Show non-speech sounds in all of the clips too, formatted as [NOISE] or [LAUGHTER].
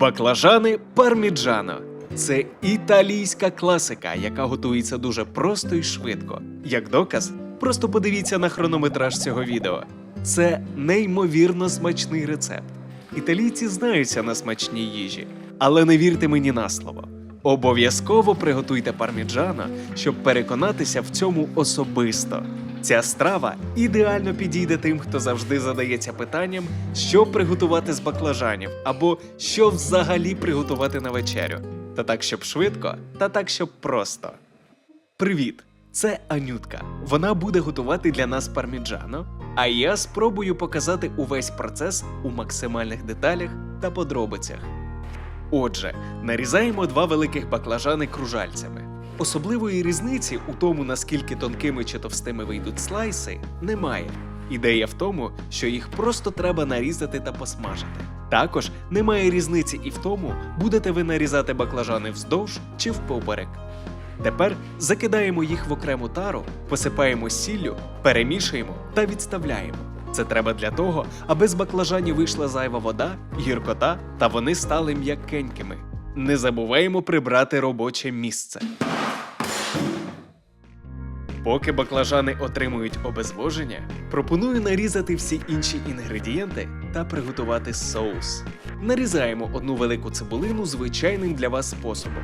Баклажани парміджано. Це італійська класика, яка готується дуже просто і швидко. Як доказ, просто подивіться на хронометраж цього відео. Це неймовірно смачний рецепт. Італійці знаються на смачній їжі, але не вірте мені на слово. Обов'язково приготуйте парміджано, щоб переконатися в цьому особисто. Ця страва ідеально підійде тим, хто завжди задається питанням, що приготувати з баклажанів, або що взагалі приготувати на вечерю. Та так, щоб швидко, та так, щоб просто. Привіт! Це Анютка. Вона буде готувати для нас парміджано, а я спробую показати увесь процес у максимальних деталях та подробицях. Отже, нарізаємо два великих баклажани кружальцями. Особливої різниці у тому, наскільки тонкими чи товстими вийдуть слайси, немає. Ідея в тому, що їх просто треба нарізати та посмажити. Також немає різниці і в тому, будете ви нарізати баклажани вздовж чи впоперек. Тепер закидаємо їх в окрему тару, посипаємо сіллю, перемішуємо та відставляємо. Це треба для того, аби з баклажанів вийшла зайва вода, гіркота та вони стали м'якенькими. Не забуваємо прибрати робоче місце. Поки баклажани отримують обезвоження, пропоную нарізати всі інші інгредієнти та приготувати соус. Нарізаємо одну велику цибулину звичайним для вас способом.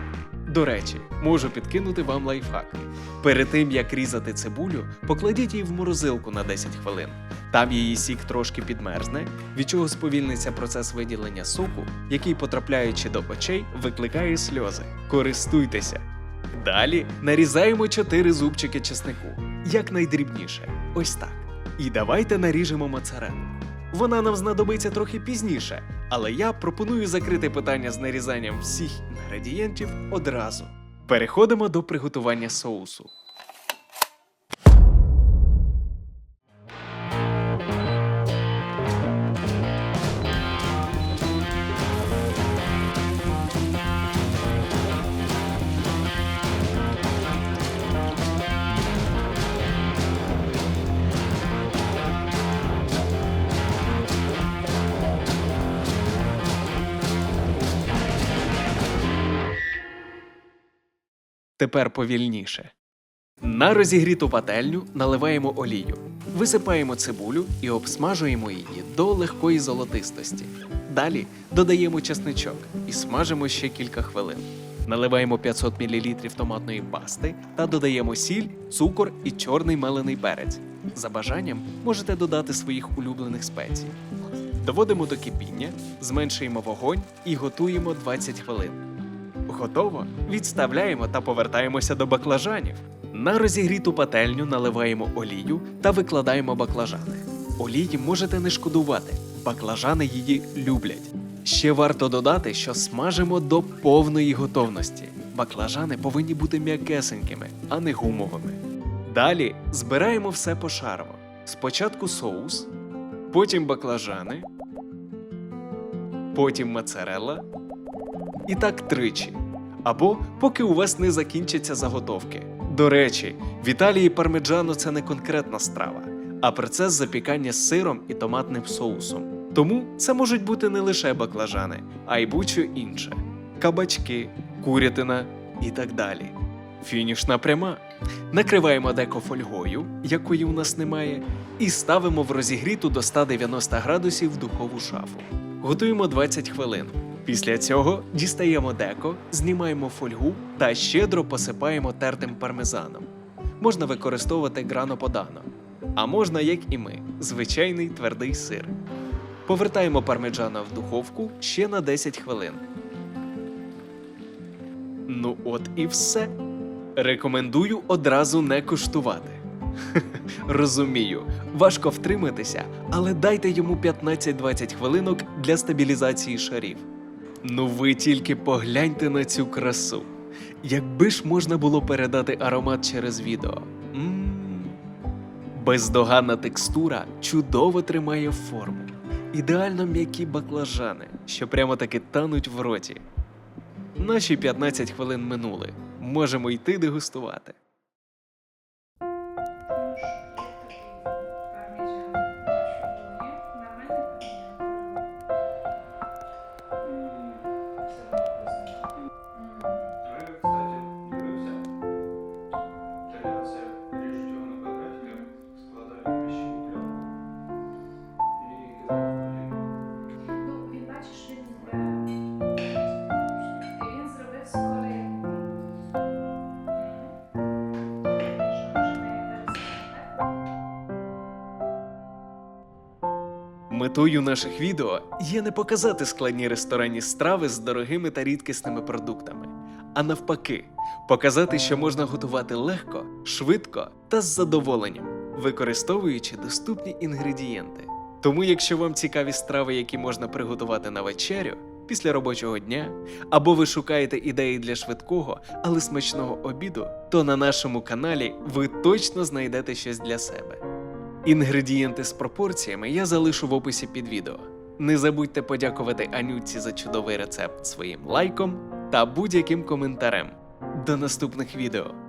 До речі, можу підкинути вам лайфхак. Перед тим як різати цибулю, покладіть її в морозилку на 10 хвилин. Там її сік трошки підмерзне, від чого сповільниться процес виділення соку, який, потрапляючи до очей, викликає сльози. Користуйтеся! Далі нарізаємо 4 зубчики чеснику, якнайдрібніше. Ось так. І давайте наріжемо моцарелу. Вона нам знадобиться трохи пізніше, але я пропоную закрити питання з нарізанням всіх інгредієнтів одразу. Переходимо до приготування соусу. Тепер повільніше. На розігріту пательню наливаємо олію, висипаємо цибулю і обсмажуємо її до легкої золотистості. Далі додаємо чесничок і смажимо ще кілька хвилин. Наливаємо 500 мл томатної пасти та додаємо сіль, цукор і чорний мелений перець. За бажанням можете додати своїх улюблених спецій. Доводимо до кипіння, зменшуємо вогонь і готуємо 20 хвилин. Готово. Відставляємо та повертаємося до баклажанів. На розігріту пательню наливаємо олію та викладаємо баклажани. Олії можете не шкодувати, баклажани її люблять. Ще варто додати, що смажимо до повної готовності. Баклажани повинні бути м'якесенькими, а не гумовими. Далі збираємо все пошарово. Спочатку соус, потім баклажани, потім моцарелла, і так тричі. Або поки у вас не закінчаться заготовки. До речі, в Італії пармеджано це не конкретна страва, а процес запікання з сиром і томатним соусом. Тому це можуть бути не лише баклажани, а й будь-що інше: кабачки, курятина і так далі. Фінішна пряма. Накриваємо деко фольгою, якої у нас немає, і ставимо в розігріту до 190 градусів духову шафу. Готуємо 20 хвилин. Після цього дістаємо деко, знімаємо фольгу та щедро посипаємо тертим пармезаном. Можна використовувати грано подано, а можна, як і ми, звичайний твердий сир. Повертаємо пармеджано в духовку ще на 10 хвилин. Ну от і все. Рекомендую одразу не куштувати. [LAUGHS] Розумію, важко втриматися, але дайте йому 15-20 хвилинок для стабілізації шарів. Ну ви тільки погляньте на цю красу. Якби ж можна було передати аромат через відео. Мм. Бездоганна текстура чудово тримає форму. Ідеально м'які баклажани, що прямо таки тануть в роті. Наші 15 хвилин минули. Можемо йти дегустувати. Метою наших відео є не показати складні ресторанні страви з дорогими та рідкісними продуктами, а навпаки, показати, що можна готувати легко, швидко та з задоволенням, використовуючи доступні інгредієнти. Тому, якщо вам цікаві страви, які можна приготувати на вечерю після робочого дня, або ви шукаєте ідеї для швидкого, але смачного обіду, то на нашому каналі ви точно знайдете щось для себе. Інгредієнти з пропорціями я залишу в описі під відео. Не забудьте подякувати Анютці за чудовий рецепт своїм лайком та будь-яким коментарем. До наступних відео!